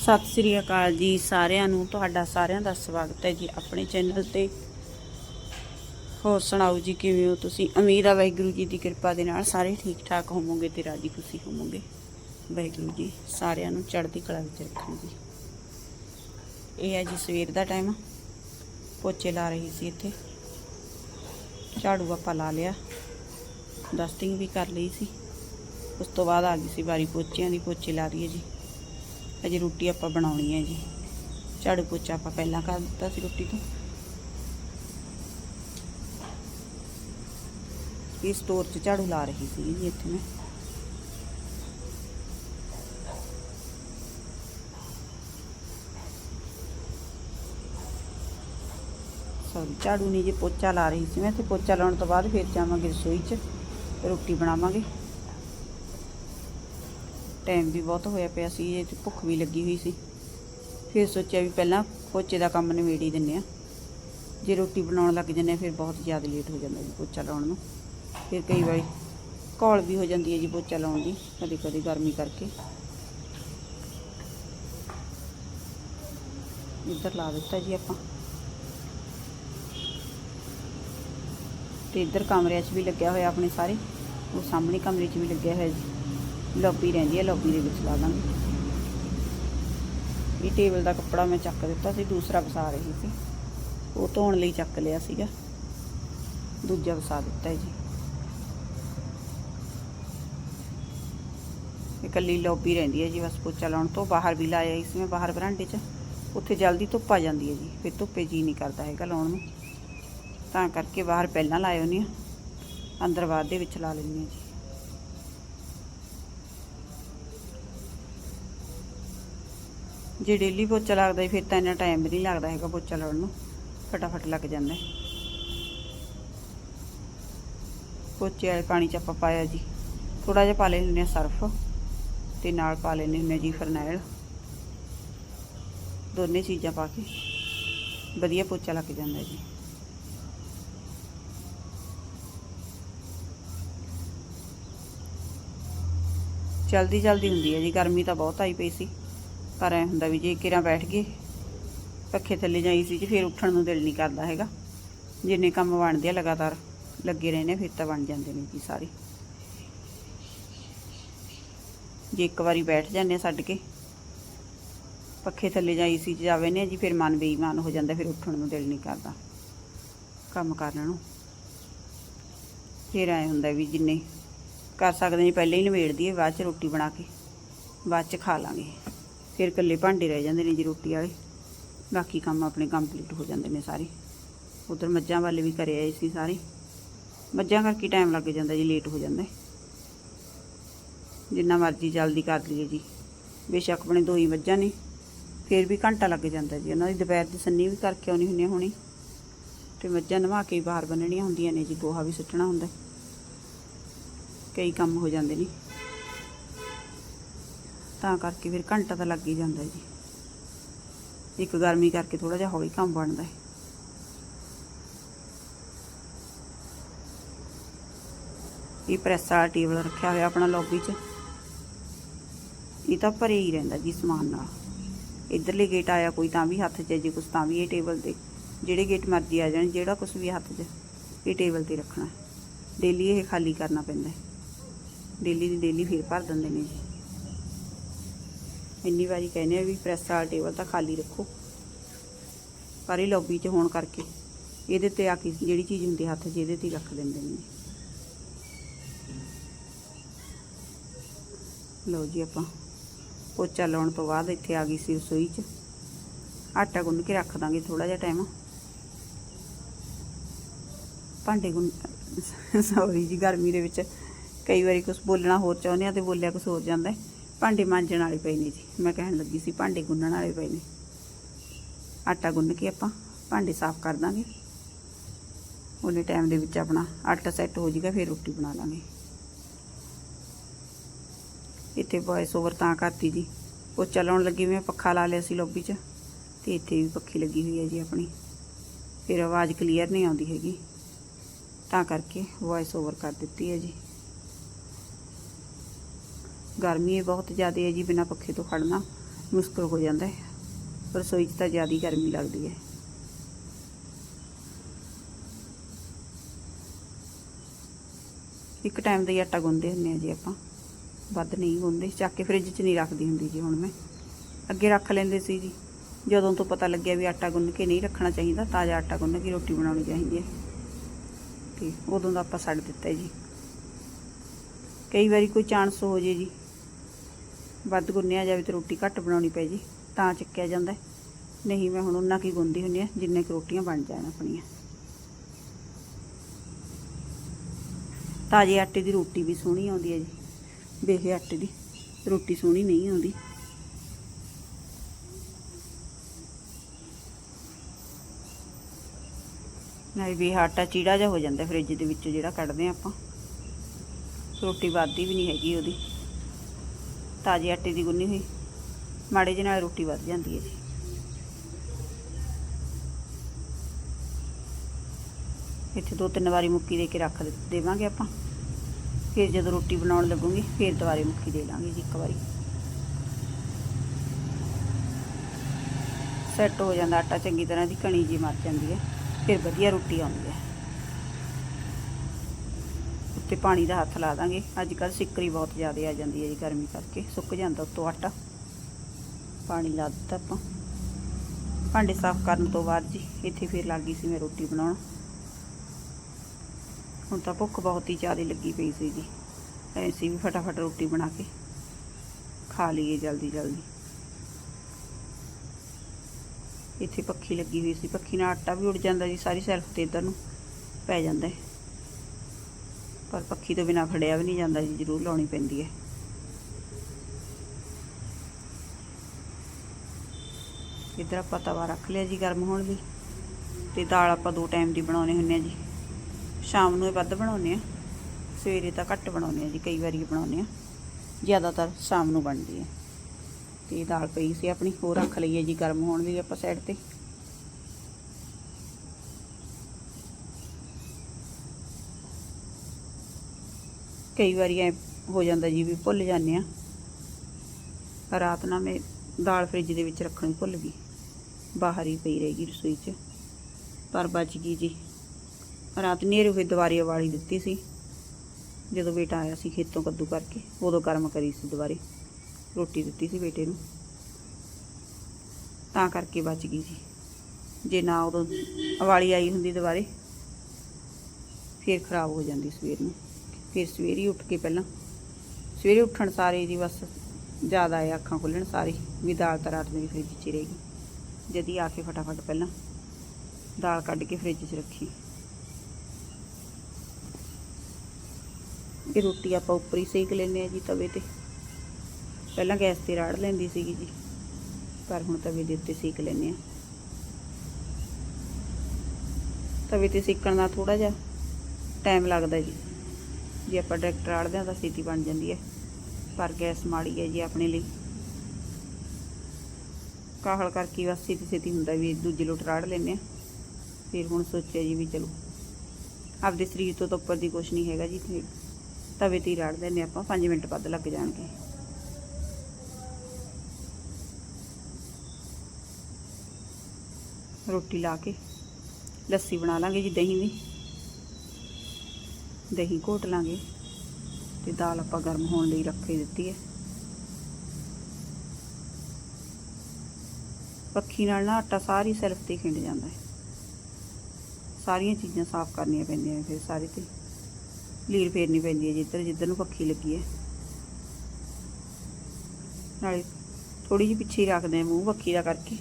ਸਤਿ ਸ੍ਰੀ ਅਕਾਲ ਜੀ ਸਾਰਿਆਂ ਨੂੰ, ਤੁਹਾਡਾ ਸਾਰਿਆਂ ਦਾ ਸਵਾਗਤ ਹੈ ਜੀ ਆਪਣੇ ਚੈਨਲ ਤੇ। ਹੋਰ ਸੁਣਾਓ ਜੀ, ਕਿਵੇਂ ਹੋ ਤੁਸੀਂ? ਉਮੀਦ ਆ ਵਾਹਿਗੁਰੂ ਜੀ ਦੀ ਕਿਰਪਾ ਦੇ ਨਾਲ ਸਾਰੇ ਠੀਕ ਠਾਕ ਹੋਵੋਗੇ ਤੇ ਰਾਜੀ ਖੁਸ਼ੀ ਹੋਵੋਗੇ। ਵਾਹਿਗੁਰੂ ਜੀ ਸਾਰਿਆਂ ਨੂੰ ਚੜ੍ਹਦੀ ਕਲਾ ਵਿੱਚ ਰੱਖਣ ਜੀ। ਇਹ ਹੈ ਜੀ ਸਵੇਰ ਦਾ ਟਾਈਮ ਪੋਚੇ ਲਾ ਰਹੀ ਸੀ ਇੱਥੇ। ਝਾੜੂ ਆਪਾਂ ਲਾ ਲਿਆ। ਡਸਟਿੰਗ ਵੀ ਕਰ ਲਈ ਸੀ। ਉਸ ਤੋਂ ਬਾਅਦ ਆ ਗਈ ਸੀ ਵਾਰੀ ਪੋਚਿਆਂ ਦੀ ਪੋਚੇ ਲਾ ਰਹੀ ਹੈ ਜੀ। ਅਜੇ ਰੋਟੀ ਆਪਾਂ ਬਣਾਉਣੀ ਹੈ ਜੀ। ਝਾੜੂ ਪੋਚਾ ਆਪਾਂ ਪਹਿਲਾਂ ਕਰ ਦਿੱਤਾ ਸੀ ਰੋਟੀ ਤੋਂ। ਇਹ ਸਟੋਰ 'ਚ ਝਾੜੂ ਲਾ ਰਹੀ ਸੀ ਜੀ ਇੱਥੇ ਮੈਂ। ਸੌਰੀ ਝਾੜੂ ਨਹੀਂ ਜੀ, ਪੋਚਾ ਲਾ ਰਹੀ ਸੀ ਮੈਂ। ਤੇ ਪੋਚਾ ਲਾਉਣ ਤੋਂ ਬਾਅਦ ਫਿਰ ਜਾਵਾਂਗੇ ਰਸੋਈ 'ਚ, ਰੋਟੀ ਬਣਾਵਾਂਗੇ। ਟਾਈਮ ਵੀ ਬਹੁਤ ਹੋਇਆ ਪਿਆ ਸੀ, ਇਹ ਤੇ ਭੁੱਖ ਵੀ ਲੱਗੀ ਹੋਈ ਸੀ। ਫਿਰ ਸੋਚਿਆ ਵੀ ਪਹਿਲਾਂ ਪੋਚੇ ਦਾ ਕੰਮ ਨਿਬੇੜ ਹੀ ਦਿੰਨੇ ਆ ਜੇ ਰੋਟੀ ਬਣਾਉਣ ਲੱਗ ਜੰਨੇ ਫਿਰ ਬਹੁਤ ਜ਼ਿਆਦਾ ਲੇਟ ਹੋ ਜਾਂਦਾ ਜੀ ਪੋਚਾ ਲਾਉਣ ਨੂੰ। ਫਿਰ ਕਈ ਵਾਰੀ ਘੋਲ ਵੀ ਹੋ ਜਾਂਦੀ ਹੈ ਜੀ ਪੋਚਾ ਲਾਉਣ ਦੀ ਕਦੇ ਕਦੇ ਗਰਮੀ ਕਰਕੇ। ਇੱਧਰ ਲਾ ਦਿੱਤਾ ਜੀ ਆਪਾਂ। ਤੇ ਇੱਧਰ ਕਮਰਿਆਂ 'ਚ ਵੀ ਲੱਗਿਆ ਹੋਇਆ ਆਪਣੇ ਸਾਰੇ, ਉਹ ਸਾਹਮਣੇ ਕਮਰੇ 'ਚ ਵੀ ਲੱਗਿਆ ਹੋਇਆ ਜੀ। ਲੌਬੀ ਰਹਿੰਦੀ ਹੈ, ਲੌਬੀ ਦੇ ਵਿੱਚ ਲਾ ਦਾਂਗੇ। ਇਹ ਟੇਬਲ ਦਾ ਕੱਪੜਾ ਮੈਂ ਚੱਕ ਦਿੱਤਾ ਸੀ, ਦੂਸਰਾ ਵਸਾ ਰਹੀ ਸੀ। ਉਹ ਧੋਣ ਲਈ ਚੱਕ ਲਿਆ ਸੀਗਾ। ਦੂਜਾ ਵਸਾ ਦਿੱਤਾ ਜੀ। ਇਕੱਲੀ ਲੌਬੀ ਰਹਿੰਦੀ ਹੈ ਜੀ, ਬਸ ਪੋਚਾ ਲਾਉਣ ਤੋਂ ਬਾਹਰ ਵੀ ਲਾਇਆ ਇਸ ਮੈਂ ਬਾਹਰ ਬਰਾਂਡੇ 'ਚ। ਉੱਥੇ ਜਲਦੀ ਧੁੱਪ ਆ ਜਾਂਦੀ ਹੈ ਜੀ, ਫਿਰ ਧੁੱਪੇ ਜੀ ਨਹੀਂ ਕਰਦਾ ਹੈਗਾ ਲਾਉਣ ਨੂੰ। ਤਾਂ ਕਰਕੇ ਬਾਹਰ ਪਹਿਲਾਂ ਲਾਇਓ ਨਹੀਂ। ਅੰਦਰ ਬਾਅਦ ਦੇ ਵਿੱਚ ਲਾ ਲੈਂਦੀ ਹਾਂ ਜੀ। ਜੇ ਡੇਲੀ ਪੋਚਾ ਲੱਗਦਾ ਜੀ, ਫਿਰ ਤਾਂ ਇੰਨਾ ਟਾਈਮ ਵੀ ਨਹੀਂ ਲੱਗਦਾ ਹੈਗਾ ਪੋਚਾ ਲਾਉਣ ਨੂੰ। ਫਟਾਫਟ ਲੱਗ ਜਾਂਦਾ। ਪੋਚੇ ਵਾਲੇ ਪਾਣੀ ਚ ਆਪਾਂ ਪਾਇਆ ਜੀ। ਥੋੜਾ ਜਿਹਾ ਪਾ ਲੈਂਦੇ ਹਾਂ ਸਰਫ ਤੇ ਨਾਲ ਪਾ ਲੈਂਦੇ ਹੁੰਦੇ ਹਾਂ ਜੀ ਫਰਨੈਲ। ਦੋਨੇ ਚੀਜ਼ਾਂ ਪਾ ਕੇ। ਵਧੀਆ ਪੋਚਾ ਲੱਗ ਜਾਂਦਾ ਜੀ। ਜਲਦੀ ਜਲਦੀ ਹੁੰਦੀ ਹੈ ਜੀ ਗਰਮੀ ਤਾਂ ਬਹੁਤ ਆਈ ਪਈ ਸੀ। ਪਰ ਐ ਹੁੰਦਾ ਵੀ ਜੇ ਕਿਰਾਂ ਬੈਠ ਗਏ, ਪੱਖੇ ਥੱਲੇ ਜਾਈ ਸੀ 'ਚ ਫਿਰ ਉੱਠਣ ਨੂੰ ਦਿਲ ਨਹੀਂ ਕਰਦਾ ਹੈਗਾ। ਜਿੰਨੇ ਕੰਮ ਬਣਦੇ ਆ ਲਗਾਤਾਰ, ਲੱਗੇ ਰਹਿੰਦੇ ਫਿਰ ਤਾਂ ਬਣ ਜਾਂਦੇ ਨੇ ਜੀ ਸਾਰੇ। ਜੇ ਇੱਕ ਵਾਰੀ ਬੈਠ ਜਾਂਦੇ ਆ ਛੱਡ ਕੇ, ਪੱਖੇ ਥੱਲੇ ਜਾਂ ਜਾਈ ਸੀ ਜਾਵੇ ਨੇ ਜੀ, ਫਿਰ ਮਨ ਬੇਈਮਾਨ ਹੋ ਜਾਂਦਾ, ਫਿਰ ਉੱਠਣ ਨੂੰ ਦਿਲ ਨਹੀਂ ਕਰਦਾ ਕੰਮ ਕਰਨ ਨੂੰ। ਫਿਰ ਐ ਹੁੰਦਾ ਵੀ ਜਿੰਨੇ ਕਰ ਸਕਦੇ ਨੇ ਪਹਿਲੇ ਹੀ ਨਿਬੇੜ ਦਈਏ, ਬਾਅਦ ਚ ਰੋਟੀ ਬਣਾ ਕੇ, ਬਾਅਦ ਚ ਖਾ ਲਾਂਗੇ। ਫਿਰ ਇਕੱਲੇ ਭਾਂਡੇ ਰਹਿ ਜਾਂਦੇ ਨੇ ਜੀ ਰੋਟੀ ਵਾਲੇ। ਬਾਕੀ ਕੰਮ ਆਪਣੇ ਕੰਪਲੀਟ ਹੋ ਜਾਂਦੇ ਨੇ ਸਾਰੇ। ਉਧਰ ਮੱਝਾਂ ਵਾਲੇ ਵੀ ਕਰੇ ਆਏ ਸੀ ਸਾਰੇ। ਮੱਝਾਂ ਕਰਕੇ ਟਾਈਮ ਲੱਗ ਜਾਂਦਾ ਜੀ ਲੇਟ ਹੋ ਜਾਂਦਾ ਜਿੰਨਾ ਮਰਜ਼ੀ ਜਲਦੀ ਕਰ ਲਈਏ ਜੀ। ਬੇਸ਼ੱਕ ਆਪਣੇ ਦੋ ਹੀ ਮੱਝਾਂ ਨੇ। ਫਿਰ ਵੀ ਘੰਟਾ ਲੱਗ ਜਾਂਦਾ ਜੀ। ਉਹਨਾਂ ਦੀ ਦੁਪਹਿਰ ਦੀ ਸੰਨੀ ਵੀ ਕਰਕੇ ਆਉਣੀ ਹੁੰਦੀ ਹੋਣੀ ਹੁਣੀ। ਤੇ ਮੱਝਾਂ ਨਵਾ ਕੇ ਬਾਹਰ ਬੰਨਣੀਆਂ ਹੁੰਦੀਆਂ ਨੇ ਜੀ। ਗੋਹਾ ਵੀ ਸੁੱਟਣਾ ਹੁੰਦਾ। ਕਈ ਕੰਮ ਹੋ ਜਾਂਦੇ ਨੇ। ਤਾਂ ਕਰਕੇ ਫਿਰ ਘੰਟਾ ਤਾਂ ਲੱਗ ਹੀ ਜਾਂਦਾ ਜੀ। ਇੱਕ ਗਰਮੀ ਕਰਕੇ ਥੋੜਾ ਜਿਹਾ ਹੌਲੀ ਕੰਮ ਬਣਦਾ ਹੈ। ਇਹ ਪ੍ਰੈਸ ਵਾਲਾ ਟੇਬਲ ਰੱਖਿਆ ਹੋਇਆ ਆਪਣਾ ਲੌਬੀ 'ਚ। ਇਹ ਤਾਂ ਭਰੇ ਹੀ ਰਹਿੰਦਾ ਜੀ ਸਮਾਨ ਨਾਲ। ਇਧਰਲੇ ਗੇਟ ਆਇਆ ਕੋਈ ਤਾਂ ਵੀ ਹੱਥ 'ਚ ਜੇ ਕੁਛ ਤਾਂ ਵੀ ਇਹ ਟੇਬਲ ਤੇ। ਜਿਹੜੇ ਗੇਟ ਮਰਜ਼ੀ ਆ ਜਾਣ, ਜਿਹੜਾ ਕੁਛ ਵੀ ਹੱਥ 'ਚ, ਇਹ ਟੇਬਲ ਤੇ ਰੱਖਣਾ ਡੇਲੀ ਇਹ ਖਾਲੀ ਕਰਨਾ ਪੈਂਦਾ ਡੇਲੀ ਦੀ ਡੇਲੀ ਫਿਰ ਭਰ ਦਿੰਦੇ ਨੇ ਜੀ। ਇੰਨੀ ਵਾਰੀ ਕਹਿੰਦੇ ਆ ਵੀ ਪ੍ਰੈਸ ਵਾਲਾ ਟੇਬਲ ਤਾਂ ਖਾਲੀ ਰੱਖੋ। ਪਰ ਇਹ ਲੌਬੀ 'ਚ ਹੋਣ ਕਰਕੇ ਇਹਦੇ ਤੇ ਆ ਕੇ ਜਿਹੜੀ ਚੀਜ਼ ਹੁੰਦੀ ਹੱਥ 'ਚ, ਇਹਦੇ ਤੇ ਹੀ ਰੱਖ ਦਿੰਦੇ ਨੇ। ਲਓ ਜੀ ਆਪਾਂ ਪੋਚਾ ਲਾਉਣ ਤੋਂ ਬਾਅਦ ਇੱਥੇ ਆ ਗਈ ਸੀ ਰਸੋਈ 'ਚ। ਆਟਾ ਗੁੰਨ ਕੇ ਰੱਖ ਦਾਂਗੇ ਥੋੜਾ ਜਿਹਾ ਟਾਈਮ ਭਾਂਡੇ ਗੁੰਨ ਸੌਰੀ ਜੀ, ਗਰਮੀ ਦੇ ਵਿੱਚ ਕਈ ਵਾਰੀ ਕੁਝ ਬੋਲਣਾ ਹੋਰ ਚਾਹੁੰਦੇ ਆ ਤੇ ਬੋਲਿਆ ਕੁਝ ਹੋਰ ਜਾਂਦਾ ਭਾਂਡੇ ਮਾਂਜਣ ਵਾਲੇ ਪਏ ਨੇ ਜੀ। ਮੈਂ ਕਹਿਣ ਲੱਗੀ ਸੀ, ਭਾਂਡੇ ਗੁੰਨਣ ਵਾਲੇ ਪਏ ਨੇ। ਆਟਾ ਗੁੰਨ ਕੇ ਆਪਾਂ ਭਾਂਡੇ ਸਾਫ਼ ਕਰ ਦਾਂਗੇ। ਉਹਨੇ ਟਾਈਮ ਦੇ ਵਿੱਚ ਆਪਣਾ ਆਟਾ ਸੈੱਟ ਹੋ ਜਾਏਗਾ, ਫਿਰ ਰੋਟੀ ਬਣਾ ਲਾਂਗੇ। ਇੱਥੇ ਵੌਇਸ ਓਵਰ ਤਾਂ ਕਰਤੀ ਜੀ। ਉਹ ਚੱਲਣ ਲੱਗੀ ਮੈਂ ਪੱਖਾ ਲਾ ਲਿਆ ਸੀ ਲੌਬੀ 'ਚ। ਤੇ ਇੱਥੇ ਵੀ ਪੱਖੀ ਲੱਗੀ ਹੋਈ ਹੈ ਜੀ ਆਪਣੀ। ਫਿਰ ਆਵਾਜ਼ ਕਲੀਅਰ ਨਹੀਂ ਆਉਂਦੀ ਹੈਗੀ। ਤਾਂ ਕਰਕੇ ਵੌਇਸ ਓਵਰ ਕਰ ਦਿੱਤੀ ਹੈ ਜੀ। ਗਰਮੀ ਹੈ ਬਹੁਤ ਜ਼ਿਆਦਾ ਹੈ ਜੀ, ਬਿਨਾਂ ਪੱਖੇ ਤੋਂ ਖੜਨਾ ਮੁਸ਼ਕਲ ਹੋ ਜਾਂਦਾ ਹੈ। ਰਸੋਈ 'ਚ ਤਾਂ ਜ਼ਿਆਦਾ ਗਰਮੀ ਲੱਗਦੀ ਹੈ। ਇੱਕ ਟਾਈਮ ਦਾ ਹੀ ਆਟਾ ਗੁੰਨਦੇ ਹੁੰਦੇ ਆ ਜੀ ਆਪਾਂ। ਵੱਧ ਨਹੀਂ ਗੁੰਨਦੇ, ਚੱਕ ਕੇ ਫ੍ਰਿਜ 'ਚ ਨਹੀਂ ਰੱਖਦੀ ਹੁੰਦੀ ਜੀ ਹੁਣ ਮੈਂ। ਅੱਗੇ ਰੱਖ ਲੈਂਦੇ ਸੀ ਜੀ। ਜਦੋਂ ਤੋਂ ਪਤਾ ਲੱਗਿਆ ਵੀ ਆਟਾ ਗੁੰਨ ਕੇ ਨਹੀਂ ਰੱਖਣਾ ਚਾਹੀਦਾ, ਤਾਜ਼ਾ ਆਟਾ ਗੁੰਨ ਕੇ ਰੋਟੀ ਬਣਾਉਣੀ ਚਾਹੀਦੀ ਹੈ। ਤੇ ਉਦੋਂ ਦਾ ਆਪਾਂ ਛੱਡ ਦਿੱਤਾ ਜੀ। ਕਈ ਵਾਰੀ ਕੋਈ ਚਾਂਸ ਹੋ ਜੇ ਜੀ। ਵੱਧ ਗੁੰਨਿਆ ਜਾਵੇ ਤੇ ਰੋਟੀ ਘੱਟ ਬਣਾਉਣੀ ਪੈ ਜੀ, ਤਾਂ ਚੱਕਿਆ ਜਾਂਦਾ। ਨਹੀਂ, ਮੈਂ ਹੁਣ ਉਹਨਾਂ ਕੀ ਗੁੰਦੀ ਹੁੰਦੀ ਆ, ਜਿੰਨੇ ਕੁ ਰੋਟੀਆਂ ਬਣ ਜਾਣ ਆਪਣੀਆਂ। ਤਾਜ਼ੇ ਆਟੇ ਦੀ ਰੋਟੀ ਵੀ ਸੋਹਣੀ ਆਉਂਦੀ ਹੈ ਜੀ। ਬੇਹੇ ਆਟੇ ਦੀ, ਰੋਟੀ ਸੋਹਣੀ ਨਹੀਂ ਆਉਂਦੀ। ਨਾਲੇ ਵੀ ਆਟਾ ਚੀੜਾ ਜਿਹਾ ਹੋ ਜਾਂਦਾ ਫ੍ਰਿਜ ਦੇ ਵਿੱਚੋਂ ਜਿਹੜਾ ਕੱਢਦੇ ਆ ਆਪਾਂ। ਰੋਟੀ ਵੱਧਦੀ ਵੀ ਨਹੀਂ ਹੈਗੀ ਉਹਦੀ। ਤਾਜ਼ੇ ਆਟੇ ਦੀ ਗੁੰਨੀ ਹੋਈ। ਮਾੜੇ ਜਿਹੇ ਨਾਲ ਰੋਟੀ ਵੱਧ ਜਾਂਦੀ ਹੈ ਜੀ। ਇੱਥੇ ਦੋ ਤਿੰਨ ਵਾਰੀ ਮੁੱਕੀ ਦੇ ਕੇ ਰੱਖ ਦੇਵਾਂਗੇ ਆਪਾਂ। ਫਿਰ ਜਦੋਂ ਰੋਟੀ ਬਣਾਉਣ ਲੱਗੂਗੀ, ਫਿਰ ਦੁਬਾਰੇ ਮੁੱਕੀ ਦੇ ਲਾਂਗੇ ਜੀ ਇੱਕ ਵਾਰੀ। ਸੈੱਟ ਹੋ ਜਾਂਦਾ ਆਟਾ ਚੰਗੀ ਤਰ੍ਹਾਂ ਦੀ, ਕਣੀ ਜੀ ਮਰ ਜਾਂਦੀ ਹੈ। ਫਿਰ ਵਧੀਆ ਰੋਟੀ ਆਉਂਦੀ ਹੈ। ਉੱਤੇ ਪਾਣੀ ਦਾ ਹੱਥ ਲਾ ਦਾਂਗੇ। ਅੱਜ ਕੱਲ ਸਿੱਕਰੀ ਬਹੁਤ ਜ਼ਿਆਦਾ ਆ ਜਾਂਦੀ ਹੈ ਜੀ ਗਰਮੀ ਕਰਕੇ। ਸੁੱਕ ਜਾਂਦਾ ਉੱਤੋਂ ਆਟਾ। ਪਾਣੀ ਲਾ ਦਿੱਤਾ ਆਪਾਂ। ਭਾਂਡੇ ਸਾਫ਼ ਕਰਨ ਤੋਂ ਬਾਅਦ ਜੀ ਇੱਥੇ ਫਿਰ ਲੱਗ ਗਈ ਸੀ ਮੈਂ ਰੋਟੀ ਬਣਾਉਣ। ਹੁਣ ਤਾਂ ਭੁੱਖ ਬਹੁਤ ਹੀ ਜ਼ਿਆਦਾ ਲੱਗੀ ਪਈ ਸੀ ਜੀ। ਐਸੀ ਵੀ ਫਟਾਫਟ ਰੋਟੀ ਬਣਾ ਕੇ ਖਾ ਲਈਏ ਜਲਦੀ ਜਲਦੀ। ਇੱਥੇ ਪੱਖੀ ਲੱਗੀ ਹੋਈ ਸੀ। ਪੱਖੀ ਨਾਲ ਆਟਾ ਵੀ ਉੱਡ ਜਾਂਦਾ ਜੀ। ਸਾਰੀ ਸੈਲਫ ਤੇ ਇਧਰ ਨੂੰ ਪੈ ਜਾਂਦਾ ਹੈ। ਪਰ ਪੱਖੀ ਤੋਂ ਬਿਨਾ ਖੜਿਆ ਵੀ ਨਹੀਂ ਜਾਂਦਾ ਜੀ, ਜ਼ਰੂਰ ਲਾਉਣੀ ਪੈਂਦੀ ਹੈ। ਇੱਧਰ ਆਪਾਂ ਤਵਾ ਰੱਖ ਲਿਆ ਜੀ ਗਰਮ ਹੋਣ ਲਈ ਤੇ ਦਾਲ ਆਪਾਂ ਦੋ ਟਾਈਮ ਦੀ ਬਣਾਉਣੇ ਹੁੰਨੇ ਆ ਜੀ। ਸ਼ਾਮ ਨੂੰ ਇਹ ਵੱਧ ਬਣਾਉਨੇ ਆ ਸਵੇਰੇ ਤਾਂ ਘੱਟ ਬਣਾਉਨੇ ਆ ਜੀ, ਕਈ ਵਾਰੀ ਬਣਾਉਨੇ ਆ ਜ਼ਿਆਦਾਤਰ ਸ਼ਾਮ ਨੂੰ ਬਣਦੀ ਹੈ। ਤੇ ਦਾਲ ਪਈ ਸੀ ਆਪਣੀ, ਉਹ ਰੱਖ ਲਈਏ ਜੀ ਗਰਮ ਹੋਣ ਲਈ ਆਪਾਂ ਸਾਈਡ ਤੇ। ਕਈ ਵਾਰੀ ਐ ਹੋ ਜਾਂਦਾ ਜੀ ਵੀ ਭੁੱਲ ਜਾਂਦੇ ਆ ਰਾਤ ਨਾ ਮੈਂ ਦਾਲ ਫ੍ਰਿਜ ਦੇ ਵਿੱਚ ਰੱਖਣੀ ਭੁੱਲ ਗਈ। ਬਾਹਰ ਹੀ ਪਈ ਰਹੇਗੀ ਰਸੋਈ 'ਚ। ਪਰ ਬਚ ਗਈ ਜੀ। ਰਾਤ ਨੇਰੇ ਹੋਏ ਦੁਬਾਰੇ ਵਾਲੀ ਦਿੱਤੀ ਸੀ। ਜਦੋਂ ਬੇਟਾ ਆਇਆ ਸੀ ਖੇਤੋਂ ਕੱਦੂ ਕਰਕੇ, ਉਦੋਂ ਗਰਮ ਕਰੀ ਸੀ ਦੁਬਾਰੇ। ਰੋਟੀ ਦਿੱਤੀ ਸੀ ਬੇਟੇ ਨੂੰ। ਤਾਂ ਕਰਕੇ ਬਚ ਗਈ ਜੀ। ਜੇ ਨਾ ਉਦੋਂ ਵਾਲੀ ਆਈ ਹੁੰਦੀ ਦੁਬਾਰੇ, ਫਿਰ ਖਰਾਬ ਹੋ ਜਾਂਦੀ ਸਵੇਰ ਨੂੰ। ਫਿਰ ਸਵੇਰੇ ਉੱਠ ਕੇ ਪਹਿਲਾਂ, ਸਵੇਰੇ ਉੱਠਣ ਸਾਰੇ ਜੀ ਬਸ ਜ਼ਿਆਦਾ ਆ ਅੱਖਾਂ ਖੁੱਲਣ ਸਾਰੀ, ਵੀ ਦਾਲ ਤਾਂ ਰਾਤ ਮੇਰੀ ਫ੍ਰਿਜ 'ਚ ਹੀ ਰਹੇਗੀ। ਜਦੀ ਆ ਕੇ ਫਟਾਫਟ ਪਹਿਲਾਂ ਦਾਲ ਕੱਢ ਕੇ ਫ੍ਰਿਜ 'ਚ ਰੱਖੀ। ਇਹ ਰੋਟੀ ਆਪਾਂ ਉੱਪਰ ਹੀ ਸੇਕ ਲੈਂਦੇ ਆ ਜੀ ਤਵੇ ਤੇ। ਪਹਿਲਾਂ ਗੈਸ ਤੇ ਰਾੜ ਲੈਂਦੀ ਸੀਗੀ ਜੀ, ਪਰ ਹੁਣ ਤਵੇ ਦੇ ਉੱਤੇ ਸੇਕ ਲੈਂਦੇ ਆ ਤਵੇ ਤੇ ਸੇਕਣ ਦਾ ਥੋੜਾ ਜਿਹਾ ਟਾਈਮ ਲੱਗਦਾ ਜੀ। ਜੇ ਆਪਾਂ ਡਾਇਰੈਕਟ ਰਾੜਦੇ ਹਾਂ ਤਾਂ ਛੇਤੀ ਬਣ ਜਾਂਦੀ ਹੈ। ਪਰ ਗੈਸ ਮਾੜੀ ਹੈ ਜੀ ਆਪਣੇ ਲਈ। ਕਾਹਲ ਕਰਕੇ ਬਸ ਛੇਤੀ ਛੇਤੀ ਹੁੰਦਾ ਵੀ ਦੂਜੀ ਲੋਟ ਰਾੜ ਲੈਂਦੇ ਆ। ਫਿਰ ਹੁਣ ਸੋਚਿਆ ਜੀ ਵੀ ਚਲੋ, ਆਪਦੇ ਸਰੀਰ ਤੋਂ ਤਾਂ ਉੱਪਰ ਦੀ ਕੁਛ ਨਹੀਂ ਹੈਗਾ ਜੀ ਤੇ ਤਵੇ ਤੇ ਹੀ ਰਾੜ ਦਿੰਦੇ ਆਪਾਂ 5 ਮਿੰਟ ਵੱਧ ਲੱਗ ਜਾਣਗੇ। ਰੋਟੀ ਲਾ ਕੇ, ਲੱਸੀ ਬਣਾ ਲਾਂਗੇ ਜੀ ਦਹੀਂ ਵੀ। ਦਹੀਂ ਘੋਟ ਲਾਂਗੇ ਤੇ ਦਾਲ ਆਪਾਂ ਗਰਮ ਹੋਣ ਲਈ ਰੱਖੇ ਦਿੱਤੀ ਹੈ। ਪੱਖੀ ਨਾਲ ਨਾ ਆਟਾ ਸਾਰੀ ਸੈਲਫ ਤੇ ਖਿੰਡ ਜਾਂਦਾ ਹੈ। ਸਾਰੀਆਂ ਚੀਜ਼ਾਂ ਸਾਫ਼ ਕਰਨੀਆਂ ਪੈਂਦੀਆਂ ਨੇ ਫਿਰ ਸਾਰੇ ਤੇ। ਲੀਰ ਫੇਰਨੀ ਪੈਂਦੀ ਹੈ ਜਿੱਧਰ ਜਿੱਧਰ ਨੂੰ ਪੱਖੀ ਲੱਗੀ ਹੈ। ਨਾਲੇ ਥੋੜੀ ਜਿਹੀ ਪਿੱਛੇ ਰੱਖਦੇ ਆ ਮੂੰਹ ਪੱਖੀ ਦਾ ਕਰਕੇ।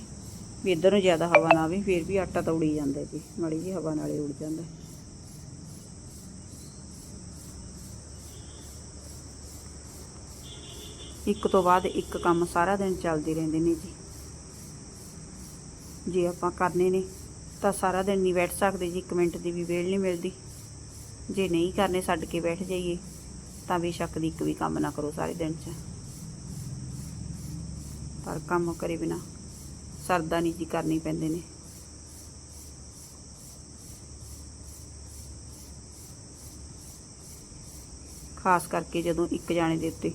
ਵੀ ਇੱਧਰ ਨੂੰ ਜ਼ਿਆਦਾ ਹਵਾ ਨਾ ਆਵੇ, ਫਿਰ ਵੀ ਆਟਾ ਤਾਂ ਉੜੀ ਜਾਂਦਾ ਜੀ, ਮਾੜੀ ਜਿਹੀ ਹਵਾ ਨਾਲੇ ਉੜ ਜਾਂਦਾ ਇੱਕ ਤੋਂ ਬਾਅਦ ਇੱਕ ਕੰਮ ਸਾਰਾ ਦਿਨ ਚੱਲਦੇ ਰਹਿੰਦੇ ਨੇ ਜੀ। ਜੇ ਆਪਾਂ ਕਰਨੇ ਨੇ, ਤਾਂ ਸਾਰਾ ਦਿਨ ਨਹੀਂ ਬੈਠ ਸਕਦੇ ਜੀ 1 ਮਿੰਟ ਦੀ ਵੀ ਵੇਲ ਨਹੀਂ ਮਿਲਦੀ। ਜੇ ਨਹੀਂ ਕਰਨੇ, ਛੱਡ ਕੇ ਬੈਠ ਜਾਈਏ, ਤਾਂ ਬੇਸ਼ੱਕ ਦੀ ਇੱਕ ਵੀ ਕੰਮ ਨਾ ਕਰੋ ਸਾਰੇ ਦਿਨ 'ਚ। ਪਰ ਕੰਮ ਕਰੇ ਬਿਨਾ ਸਰਦਾ ਨਹੀਂ ਜੀ, ਕਰਨੀ ਪੈਂਦੇ ਨੇ। ਖਾਸ ਕਰਕੇ ਜਦੋਂ ਇੱਕ ਜਾਣੇ ਦੇ ਉੱਤੇ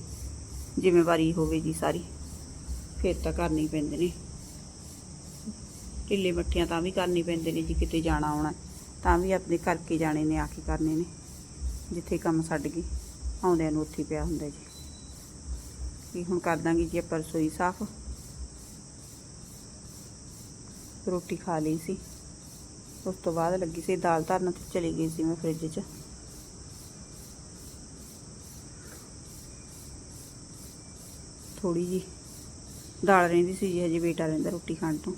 ਜ਼ਿੰਮੇਵਾਰੀ ਹੋਵੇ ਜੀ ਸਾਰੀ। ਫਿਰ ਤਾਂ ਕਰਨੀ ਪੈਂਦੇ ਨੇ। ਢਿੱਲੇ ਮੱਠੀਆਂ ਤਾਂ ਵੀ ਕਰਨੀ ਪੈਂਦੇ ਨੇ ਜੀ, ਕਿਤੇ ਜਾਣਾ ਆਉਣਾ। ਤਾਂ ਵੀ ਆਪਣੇ ਕਰਕੇ ਜਾਣੇ ਨੇ, ਆ ਕੇ ਕਰਨੇ ਨੇ। ਜਿੱਥੇ ਕੰਮ ਛੱਡ ਗਈ ਆਉਂਦਿਆਂ ਨੂੰ ਉੱਥੇ ਪਿਆ ਹੁੰਦਾ ਜੀ। ਵੀ ਹੁਣ ਕਰ ਦਾਂਗੇ ਜੀ ਆਪਾਂ ਰਸੋਈ ਸਾਫ਼। ਰੋਟੀ ਖਾ ਲਈ ਸੀ। ਉਸ ਤੋਂ ਬਾਅਦ ਲੱਗੀ ਸੀ ਦਾਲ ਧਰਨ ਤੇ ਚਲੀ ਗਈ ਸੀ ਮੈਂ ਫ੍ਰਿਜ 'ਚ। ਥੋੜੀ ਜੀ ਦਾਲ ਰਹਿੰਦੀ ਸੀ ਜੀ, ਹਜੇ ਬੇਟਾ ਰਹਿੰਦਾ ਰੋਟੀ ਖਾਣ ਤੋਂ।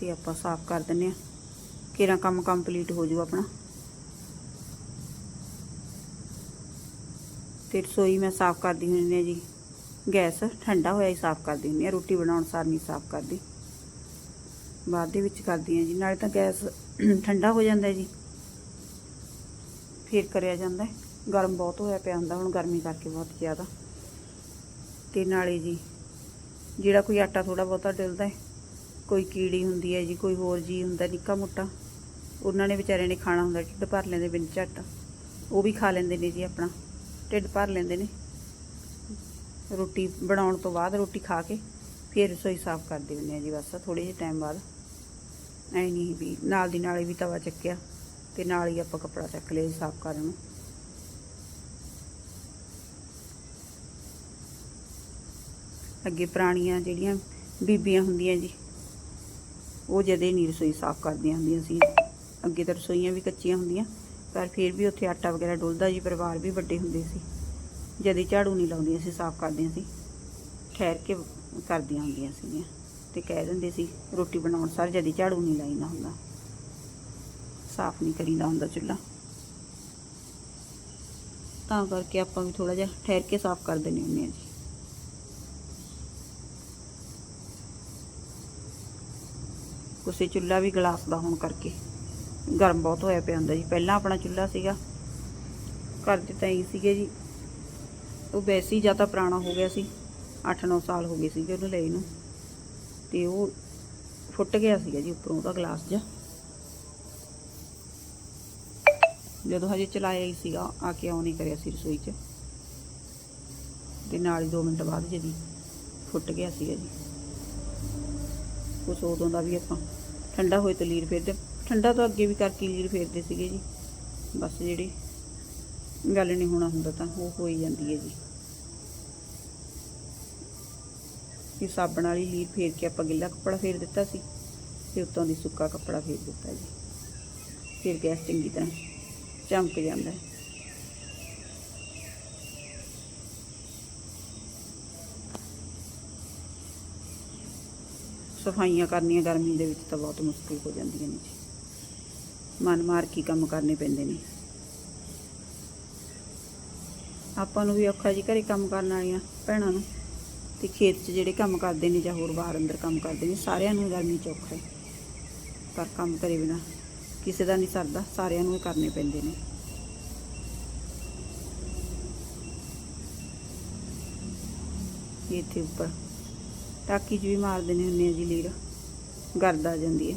ਤੇ ਆਪਾਂ ਸਾਫ਼ ਕਰ ਦਿੰਨੇ ਆ ਕਿਹੜਾ ਕੰਮ ਕੰਪਲੀਟ ਹੋ ਜੂ ਆਪਣਾ। ਤੇ ਰਸੋਈ ਮੈਂ ਸਾਫ਼ ਕਰਦੀ ਹੁੰਦੀ ਹਾਂ ਜੀ। ਗੈਸ ਠੰਡਾ ਹੋਇਆ ਹੀ ਸਾਫ਼ ਕਰਦੀ ਹੁੰਦੀ ਹਾਂ। ਰੋਟੀ ਬਣਾਉਣ ਸਾਰ ਨਹੀਂ ਸਾਫ਼ ਕਰਦੀ। ਬਾਅਦ ਦੇ ਵਿੱਚ ਕਰਦੀ ਹਾਂ ਜੀ। ਨਾਲੇ ਤਾਂ ਗੈਸ ਠੰਡਾ ਹੋ ਜਾਂਦਾ ਜੀ। ਫਿਰ ਕਰਿਆ ਜਾਂਦਾ ਹੈ। ਗਰਮ ਬਹੁਤ ਹੋਇਆ ਪਿਆ ਹੁੰਦਾ, ਹੁਣ ਗਰਮੀ ਕਰਕੇ ਬਹੁਤ ਜ਼ਿਆਦਾ। ਤੇ ਨਾਲੇ ਜੀ, ਜਿਹੜਾ ਕੋਈ ਆਟਾ ਥੋੜਾ ਬਹੁਤਾ ਡਿਲਦਾ ਹੈ, ਕੋਈ ਕੀੜੀ ਹੁੰਦੀ ਹੈ ਜੀ, ਕੋਈ ਹੋਰ ਜੀ ਹੁੰਦਾ ਨਿੱਕਾ ਮੋਟਾ, ਉਹਨਾਂ ਨੇ ਵਿਚਾਰਿਆਂ ਨੇ ਖਾਣਾ ਹੁੰਦਾ, ਢਿੱਡ ਭਰ ਲੈਂਦੇ ਬਿਨ ਝੱਟ। ਉਹ ਵੀ ਖਾ ਲੈਂਦੇ ਨੇ ਜੀ ਆਪਣਾ, ਢਿੱਡ ਭਰ ਲੈਂਦੇ ਨੇ। ਰੋਟੀ ਬਣਾਉਣ ਤੋਂ ਬਾਅਦ ਰੋਟੀ ਖਾ ਕੇ ਫਿਰ ਰਸੋਈ ਸਾਫ਼ ਕਰਦੇ ਹੁੰਦੇ ਆ ਜੀ, ਬਸ ਥੋੜੇ ਜਿਹੇ ਟਾਈਮ ਬਾਅਦ। ਐ ਨਹੀਂ ਵੀ ਨਾਲ ਦੀ ਨਾਲ ਹੀ ਵੀ ਤਵਾ ਚੱਕਿਆ, ਤੇ ਨਾਲ ਹੀ ਆਪਾਂ ਕੱਪੜਾ ਚੱਕ ਲਿਆ ਜੀ ਸਾਫ਼ ਕਰਨ ਨੂੰ। ਅੱਗੇ ਪੁਰਾਣੀਆਂ ਜਿਹੜੀਆਂ ਬੀਬੀਆਂ ਹੁੰਦੀਆਂ ਜੀ, ਉਹ ਜਦੇ ਨਹੀਂ ਰਸੋਈ ਸਾਫ਼ ਕਰਦੀਆਂ ਹੁੰਦੀਆਂ ਸੀ। ਅੱਗੇ ਤਾਂ ਰਸੋਈਆਂ ਵੀ ਕੱਚੀਆਂ ਹੁੰਦੀਆਂ, ਪਰ ਫਿਰ ਵੀ ਉੱਥੇ ਆਟਾ ਵਗੈਰਾ ਡੁੱਲਦਾ ਜੀ, ਪਰਿਵਾਰ ਵੀ ਵੱਡੇ ਹੁੰਦੇ ਸੀ। ਜਦੇ ਝਾੜੂ ਨਹੀਂ ਲਾਉਂਦੀਆਂ ਸੀ, ਸਾਫ਼ ਕਰਦੀਆਂ ਸੀ, ਠਹਿਰ ਕੇ ਕਰਦੀਆਂ ਹੁੰਦੀਆਂ ਸੀਗੀਆਂ ਤੇ ਕਹਿ ਦਿੰਦੇ ਸੀ, ਰੋਟੀ ਬਣਾਉਣ ਸਾਰ ਜਦੀ ਝਾੜੂ ਨਹੀਂ ਲਾਈਦਾ ਹੁੰਦਾ। ਸਾਫ਼ ਨਹੀਂ ਕਰੀਦਾ ਹੁੰਦਾ ਚੁੱਲ੍ਹਾ। ਤਾਂ ਕਰਕੇ ਆਪਾਂ ਵੀ ਥੋੜਾ ਜਿਹਾ ਠਹਿਰ ਕੇ ਸਾਫ਼ ਕਰ ਦਿੰਦੇ ਹੁੰਦੇ ਆ ਜੀ। ਕੁਸੇ ਚੁੱਲ੍ਹਾ ਵੀ ਗਲਾਸ ਦਾ ਹੋਣ ਕਰਕੇ। ਗਰਮ ਬਹੁਤ ਹੋਇਆ ਪਿਆ ਹੁੰਦਾ ਜੀ। ਪਹਿਲਾਂ ਆਪਣਾ ਚੁੱਲ੍ਹਾ ਸੀਗਾ। ਘਰ ਦੇ ਤਾਂ ਇਹ ਸੀਗੇ ਜੀ। ਉਹ ਵੈਸੇ ਹੀ ਜਾਂ ਤਾਂ ਪੁਰਾਣਾ ਹੋ ਗਿਆ ਸੀ। 8-9 ਸਾਲ ਹੋ ਗਏ ਸੀਗੇ ਉਹਨੂੰ ਲਈ ਨੂੰ। ਤੇ ਉਹ ਫੁੱਟ ਗਿਆ ਸੀਗਾ ਜੀ ਉੱਪਰੋਂ ਉਹਦਾ ਗਲਾਸ ਜਿਹਾ। ਜਦੋਂ ਹਜੇ ਚਲਾਇਆ ਹੀ ਸੀਗਾ, ਆ ਕੇ ਆਉਂ ਨਹੀਂ ਕਰਿਆ ਸੀ ਰਸੋਈ 'ਚ। ਤੇ ਨਾਲ ਹੀ 2 ਮਿੰਟ ਬਾਅਦ ਜਦੀ ਫੁੱਟ ਗਿਆ ਸੀਗਾ ਜੀ। ਕੁਛ ਉਦੋਂ ਦਾ ਵੀ ਆਪਾਂ ਠੰਡਾ ਹੋਏ ਤਾਂ ਲੀਰ ਫੇਰਦੇ, ਠੰਡਾ ਤੋਂ ਅੱਗੇ ਵੀ ਕਰਕੇ ਲੀਰ ਫੇਰਦੇ ਸੀਗੇ ਜੀ। ਬਸ ਜਿਹੜੀ ਗੱਲ ਨਹੀਂ ਹੋਣਾ ਹੁੰਦਾ ਤਾਂ ਉਹ ਹੋ ਹੀ ਜਾਂਦੀ ਹੈ ਜੀ। ਇਹ ਸਾਬਣ ਵਾਲੀ ਲੀਰ ਫੇਰ ਕੇ ਆਪਾਂ ਗਿੱਲਾ ਕੱਪੜਾ ਫੇਰ ਦਿੱਤਾ ਸੀ ਤੇ ਉੱਤੋਂ ਦੀ ਸੁੱਕਾ ਕੱਪੜਾ ਫੇਰ ਦਿੱਤਾ ਜੀ। ਫਿਰ ਗੈਸ ਚੰਗੀ ਤਰ੍ਹਾਂ ਚਮਕ ਜਾਂਦਾ ਹੈ। ਸਫਾਈਆਂ ਕਰਨੀਆਂ ਗਰਮੀ ਦੇ ਵਿੱਚ ਤਾਂ ਬਹੁਤ ਮੁਸ਼ਕਿਲ ਹੋ ਜਾਂਦੀਆਂ ਨੇ ਜੀ। ਮਨ ਮਾਰ ਕੇ ਕੰਮ ਕਰਨੇ ਪੈਂਦੇ ਨੇ। ਆਪਾਂ ਨੂੰ ਵੀ ਔਖਾ ਜੀ ਘਰੇ ਕੰਮ ਕਰਨ ਵਾਲੀਆਂ ਭੈਣਾਂ ਨੂੰ। ਤੇ ਖੇਤ 'ਚ ਜਿਹੜੇ ਕੰਮ ਕਰਦੇ ਨੇ ਜਾਂ ਹੋਰ ਬਾਹਰ ਅੰਦਰ ਕੰਮ ਕਰਦੇ ਨੇ, ਸਾਰਿਆਂ ਨੂੰ ਗਰਮੀ 'ਚ ਔਖਾ ਹੈ। ਪਰ ਕੰਮ ਕਰੇ ਬਿਨਾ ਕਿਸੇ ਦਾ ਨਹੀਂ ਸਰਦਾ, ਸਾਰਿਆਂ ਨੂੰ ਕਰਨੇ ਪੈਂਦੇ ਨੇ। ਇਹ ਇੱਥੇ ਉੱਪਰ ਟਾਕੀ 'ਚ ਵੀ ਮਾਰ ਦਿੰਦੇ ਹੁੰਦੇ ਆ ਜੀ ਲੀਰ ਗਰਦ ਆ ਜਾਂਦੀ ਹੈ।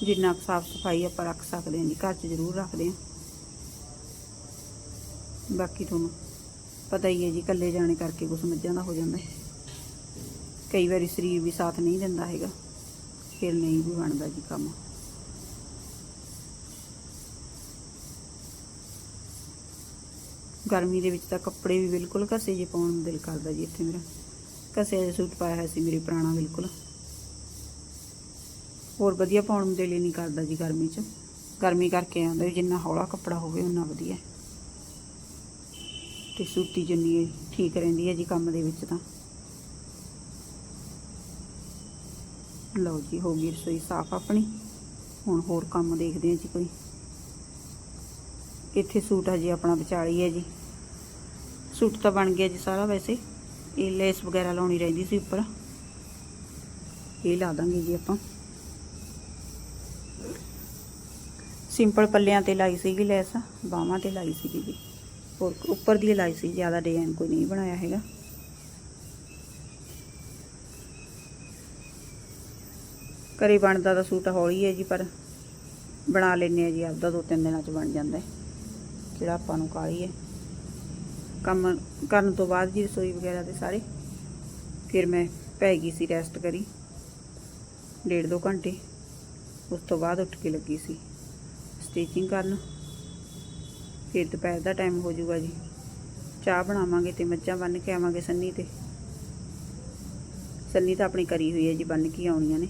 ਜਿੰਨਾ ਸਾਫ਼ ਸਫ਼ਾਈ ਆਪਾਂ ਰੱਖ ਸਕਦੇ ਹਾਂ ਜੀ, ਘਰ 'ਚ ਜ਼ਰੂਰ ਰੱਖਦੇ ਹਾਂ। ਬਾਕੀ ਤੁਹਾਨੂੰ ਪਤਾ ਹੀ ਹੈ ਜੀ, ਇਕੱਲੇ ਜਾਣੇ ਕਰਕੇ ਕੁਛ ਮੱਝਾਂ ਦਾ ਹੋ ਜਾਂਦਾ ਹੈ। ਕਈ ਵਾਰੀ ਸਰੀਰ ਵੀ ਸਾਥ ਨਹੀਂ ਦਿੰਦਾ ਹੈਗਾ, ਫਿਰ ਨਹੀਂ ਵੀ ਬਣਦਾ ਜੀ ਕੰਮ। ਗਰਮੀ ਦੇ ਵਿੱਚ ਤਾਂ ਕੱਪੜੇ ਵੀ ਬਿਲਕੁਲ ਘਸੇ ਜੇ ਪਾਉਣ ਨੂੰ ਦਿਲ ਕਰਦਾ ਜੀ ਇੱਥੇ ਮੇਰਾ। ਘਸੇ ਜਿਹਾ ਸੂਟ ਪਾਇਆ ਹੋਇਆ ਸੀ ਮੇਰੇ ਪੁਰਾਣਾ ਬਿਲਕੁਲ। ਹੋਰ ਵਧੀਆ ਪਾਉਣ ਨੂੰ ਦਿਲ ਹੀ ਨਹੀਂ ਕਰਦਾ ਜੀ ਗਰਮੀ 'ਚ। ਗਰਮੀ ਕਰਕੇ ਆਉਂਦਾ ਵੀ ਜਿੰਨਾ ਹੌਲਾ ਕੱਪੜਾ ਹੋਵੇ ਉਨਾ ਵਧੀਆ। ਤੇ ਸੂਤੀ ਜੁੰਨੀ ਠੀਕ ਰਹਿੰਦੀ ਹੈ ਜੀ ਕੰਮ ਦੇ ਵਿੱਚ ਤਾਂ। ਲਓ ਜੀ, ਹੋ ਗਈ ਰਸੋਈ ਸਾਫ਼ ਆਪਣੀ। ਹੁਣ ਹੋਰ ਕੰਮ ਦੇਖਦੇ ਹਾਂ ਜੀ ਕੋਈ। ਇੱਥੇ ਸੂਟ ਹਜੇ ਆਪਣਾ ਵਿਚਾਲੀ ਹੈ ਜੀ। ਸੂਟ ਤਾਂ ਬਣ ਗਿਆ ਜੀ ਸਾਰਾ ਵੈਸੇ। ਇਹ ਲੈਸ ਵਗੈਰਾ ਲਾਉਣੀ ਰਹਿੰਦੀ ਸੀ ਉੱਪਰ। ਇਹ ਲਾ ਦਾਂਗੇ ਜੀ ਆਪਾਂ। ਸਿੰਪਲ ਪੱਲਿਆਂ ਤੇ ਲਾਈ ਸੀਗੀ ਲੈਸ ਬਾਹਾਂ ਤੇ ਲਾਈ ਸੀਗੀ ਜੀ। ਹੋਰ ਉੱਪਰ ਦੀ ਲਾਈ ਸੀ, ਜ਼ਿਆਦਾ ਡਿਜ਼ਾਈਨ ਕੋਈ ਨਹੀਂ ਬਣਾਇਆ ਹੈਗਾ। ਘਰੇ ਬਣਦਾ ਤਾਂ ਸੂਟ ਹੌਲੀ ਹੈ ਜੀ, ਪਰ ਬਣਾ ਲੈਂਦੇ ਆ ਜੀ, ਆਪਦਾ ਦੋ ਤਿੰਨ ਦਿਨਾਂ ਚ ਬਣ ਜਾਂਦਾ ਜਿਹੜਾ ਆਪਾਂ ਨੂੰ ਕਾਹਲੀ ਹੈ। ਕੰਮ ਕਰਨ ਤੋਂ ਬਾਅਦ ਜੀ ਰਸੋਈ ਵਗੈਰਾ ਦੇ ਸਾਰੇ। ਫਿਰ ਮੈਂ ਪੈ ਗਈ ਸੀ ਰੈਸਟ ਕਰੀ। ਡੇਢ ਦੋ ਘੰਟੇ। ਉਸ ਤੋਂ ਬਾਅਦ ਉੱਠ ਕੇ ਲੱਗੀ ਸੀ ਸਟਿਚਿੰਗ ਕਰਨ। ਫਿਰ ਦੁਪਹਿਰ ਦਾ ਟਾਈਮ ਹੋ ਜਾਊਗਾ ਜੀ। ਚਾਹ ਬਣਾਵਾਂਗੇ ਤੇ ਮੱਝਾਂ ਬੰਨ ਕੇ ਆਵਾਂਗੇ ਸੰਨੀ ਤੇ। ਸੰਨੀ ਤਾਂ ਆਪਣੀ ਕਰੀ ਹੋਈ ਹੈ ਜੀ, ਬੰਨ ਕੇ ਆਉਣੀਆਂ ਨੇ।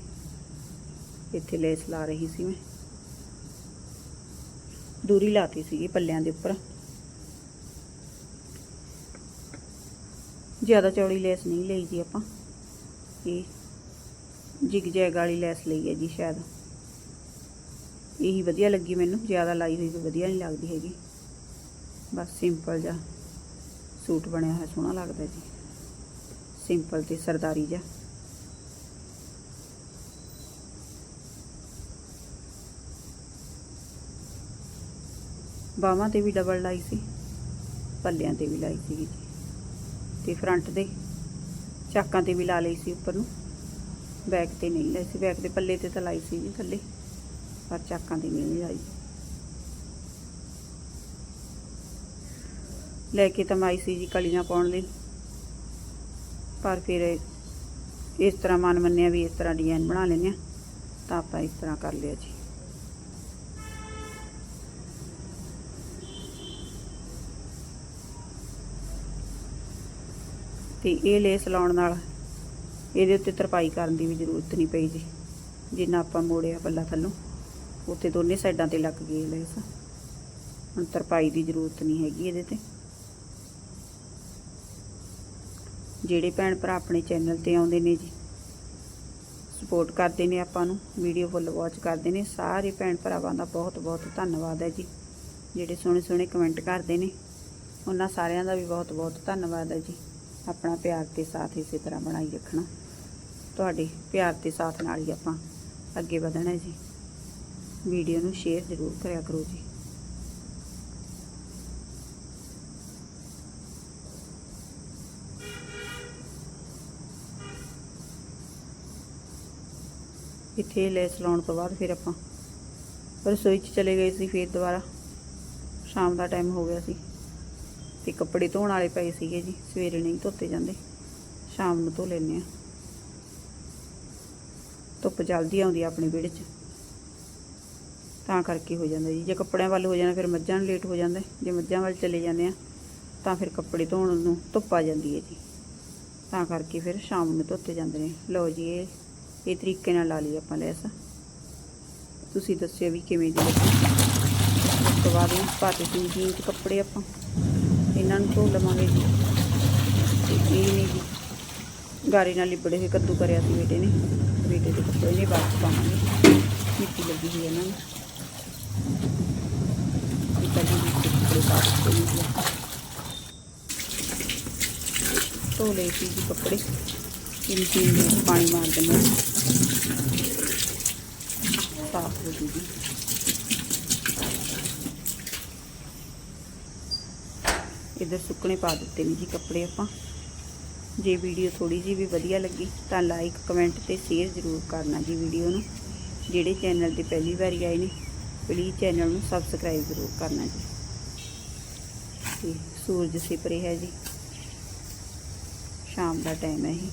ਇੱਥੇ ਲੇਸ ਲਾ ਰਹੀ ਸੀ ਮੈਂ। ਦੂਰੀ ਲਾਤੀ ਸੀਗੀ ਪੱਲਿਆਂ ਦੇ ਉੱਪਰ। ਜ਼ਿਆਦਾ ਚੌੜੀ ਲੈਸ ਨਹੀਂ ਲਈ ਜੀ ਆਪਾਂ। ਇਹ ਜਿਗ ਜੈਗ ਵਾਲੀ ਲੈਸ ਲਈ ਹੈ ਜੀ ਸ਼ਾਇਦ। ਇਹੀ ਵਧੀਆ ਲੱਗੀ ਮੈਨੂੰ, ਜ਼ਿਆਦਾ ਲਾਈ ਹੋਈ ਕੋਈ ਵਧੀਆ ਨਹੀਂ ਲੱਗਦੀ ਹੈਗੀ। ਬਸ ਸਿੰਪਲ ਜਿਹਾ ਸੂਟ ਬਣਿਆ ਹੋਇਆ, ਸੋਹਣਾ ਲੱਗਦਾ ਜੀ। ਸਿੰਪਲ ਤੇ ਸਰਦਾਰੀ ਜਿਹਾ। ਬਾਹਾਂ ਤੇ ਵੀ ਡਬਲ ਲਾਈ ਸੀ, ਪੱਲਿਆਂ ਤੇ ਵੀ ਲਾਈ ਸੀਗੀ ਜੀ। ਤੇ ਫਰੰਟ ਦੇ ਚਾਕਾਂ ਤੇ ਵੀ ਲਾ ਲਈ ਸੀ ਉੱਪਰ ਨੂੰ। ਬੈਕ ਤੇ ਨਹੀਂ ਲਾਈ ਸੀ। ਬੈਕ ਦੇ ਪੱਲੇ ਤੇ ਤਾਂ ਲਾਈ ਸੀ ਜੀ ਥੱਲੇ। ਪਰ ਚਾਕਾਂ ਤੇ ਨਹੀਂ ਲਾਈ। ਲੈ ਕੇ ਤਾਂ ਮੈਂ ਸੀ ਜੀ ਕਲੀਆਂ ਪਾਉਣ ਲਈ। ਪਰ ਫਿਰ ਇਸ ਤਰ੍ਹਾਂ ਮਨ ਮੰਨਿਆ ਵੀ ਇਸ ਤਰ੍ਹਾਂ ਡਿਜ਼ਾਈਨ ਬਣਾ ਲੈਂਦੇ ਆ ਤਾਂ ਆਪਾਂ ਇਸ ਤਰ੍ਹਾਂ ਕਰ ਲਿਆ ਜੀ। ਤੇ ਇਹ ਲੇਸ ਲਾਉਣ ਨਾਲ ਇਹਦੇ ਉੱਤੇ ਤਰਪਾਈ ਕਰਨ ਦੀ ਵੀ ਜ਼ਰੂਰਤ ਨਹੀਂ ਪਈ ਜੀ। ਜਿੰਨਾ ਆਪਾਂ ਮੋੜਿਆ ਪੱਲਾ ਥੱਲੋਂ ਉੱਤੇ ਦੋਨੇ ਸਾਈਡਾਂ ਤੇ ਲੱਗ ਗਈ ਲੇਸ। ਹੁਣ ਤਰਪਾਈ ਦੀ ਜ਼ਰੂਰਤ ਨਹੀਂ ਹੈਗੀ ਇਹਦੇ ਤੇ। ਜਿਹੜੇ ਭੈਣ ਭਰਾ ਆਪਣੇ ਚੈਨਲ ਤੇ ਆਉਂਦੇ ਨੇ ਜੀ ਸਪੋਰਟ ਕਰਦੇ ਨੇ ਆਪਾਂ ਨੂੰ ਵੀਡੀਓ ਫੁੱਲ ਵਾਚ ਕਰਦੇ ਨੇ, ਸਾਰੇ ਭੈਣ ਭਰਾਵਾਂ ਦਾ ਬਹੁਤ ਬਹੁਤ ਧੰਨਵਾਦ ਹੈ ਜੀ। ਜਿਹੜੇ ਸੋਹਣੇ ਸੋਹਣੇ ਕਮੈਂਟ ਕਰਦੇ ਨੇ, ਉਹਨਾਂ ਸਾਰਿਆਂ ਦਾ ਵੀ ਬਹੁਤ ਬਹੁਤ ਧੰਨਵਾਦ ਹੈ ਜੀ। ਆਪਣਾ ਪਿਆਰ ਤੇ ਸਾਥ ਇਸੇ ਤਰ੍ਹਾਂ ਬਣਾਈ ਰੱਖਣਾ। ਤੁਹਾਡੇ ਪਿਆਰ ਤੇ ਸਾਥ ਨਾਲ ਹੀ ਆਪਾਂ ਅੱਗੇ ਵਧਣਾ ਜੀ। ਵੀਡੀਓ ਨੂੰ ਸ਼ੇਅਰ ਜ਼ਰੂਰ ਕਰਿਆ ਕਰੋ ਜੀ। ਇੱਥੇ ਲੈਸ ਲਾਉਣ ਤੋਂ ਬਾਅਦ ਫਿਰ ਆਪਾਂ ਰਸੋਈ 'ਚ ਚਲੇ ਗਏ ਸੀ, ਫਿਰ ਦੁਬਾਰਾ ਸ਼ਾਮ ਦਾ ਟਾਈਮ ਹੋ ਗਿਆ ਸੀ। ਤੇ ਕੱਪੜੇ ਧੋਣ ਵਾਲੇ ਪਏ ਸੀਗੇ ਜੀ, ਸਵੇਰੇ ਨਹੀਂ ਧੋਤੇ ਜਾਂਦੇ, ਸ਼ਾਮ ਨੂੰ ਧੋ ਲੈਂਦੇ ਆ ਧੁੱਪ ਜਲਦੀ ਆਉਂਦੀ ਆ ਆਪਣੇ ਵਿਹੜੇ 'ਚ। ਤਾਂ ਕਰਕੇ ਹੋ ਜਾਂਦਾ ਜੀ, ਜੇ ਕੱਪੜਿਆਂ ਵੱਲ ਹੋ ਜਾਣਾ ਫਿਰ ਮੱਝਾਂ ਨੂੰ ਲੇਟ ਹੋ ਜਾਂਦਾ, ਜੇ ਮੱਝਾਂ ਵੱਲ ਚਲੇ ਜਾਂਦੇ ਆ ਤਾਂ ਫਿਰ ਕੱਪੜੇ ਧੋਣ ਨੂੰ ਧੁੱਪ ਆ ਜਾਂਦੀ ਹੈ ਜੀ। ਤਾਂ ਕਰਕੇ ਫਿਰ ਸ਼ਾਮ ਨੂੰ ਧੋਤੇ ਜਾਂਦੇ ਨੇ। ਲਓ ਜੀ, ਇਹ ਇਹ ਤਰੀਕੇ ਨਾਲ ਲਾ ਲਈ ਆਪਾਂ ਲੈਸ। ਤੁਸੀਂ ਦੱਸਿਓ ਵੀ ਕਿਵੇਂ ਦੀ ਲੱਗੀ। ਉਸ ਤੋਂ ਬਾਅਦ ਪਾਤੇ ਸੀ ਮਸ਼ੀਨ 'ਚ ਕੱਪੜੇ ਆਪਾਂ। ਇਹਨਾਂ ਨੂੰ ਧੋ ਲਵਾਂਗੇ ਜੀ। ਤੇ ਇਹ ਨੇ ਜੀ, ਗਾਰੇ ਨਾਲ ਲਿਬੜੇ ਹੋਏ ਕੱਦੂ ਕਰਿਆ ਸੀ ਬੇਟੇ ਨੇ। ਬੇਟੇ ਦੇ ਕੱਪੜੇ ਨੇ ਬਾਅਦ ਪਾਵਾਂਗੇ। ਮਿੱਟੀ ਲੱਗੀ ਹੋਈ ਇਹਨਾਂ ਨੂੰ ਇਹ ਤਾਂ ਜੀ ਕੱਪੜੇ ਪਾ ਦਿੱਤੇ ਧੋ ਲਏ ਸੀ ਜੀ ਕੱਪੜੇ। ਇਹ ਮਸ਼ੀਨ ਪਾਣੀ ਮਾਰ ਦਿੰਦੇ ਸਾਫ਼ ਹੋ ਜੂਗੀ। ਇਧਰ ਸੁੱਕਣੇ ਪਾ ਦਿੱਤੇ ਨੇ ਜੀ ਕੱਪੜੇ ਆਪਾਂ। ਜੇ ਵੀਡੀਓ ਥੋੜੀ ਜੀ ਵੀ ਵਧੀਆ ਲੱਗੀ ਤਾਂ ਲਾਈਕ ਕਮੈਂਟ ਤੇ ਸ਼ੇਅਰ ਜ਼ਰੂਰ ਕਰਨਾ ਜੀ ਵੀਡੀਓ ਨੂੰ। ਜਿਹੜੇ ਚੈਨਲ ਤੇ ਪਹਿਲੀ ਵਾਰੀ ਆਏ ਨੇ ਪਲੀਜ਼ ਚੈਨਲ ਨੂੰ ਸਬਸਕ੍ਰਾਈਬ ਜ਼ਰੂਰ ਕਰਨਾ ਜੀ। ਤੇ ਸੂਰਜ ਸਿਪ ਰਿਹਾ ਜੀ। ਸ਼ਾਮ ਦਾ ਟਾਈਮ ਹੈ ਇਹ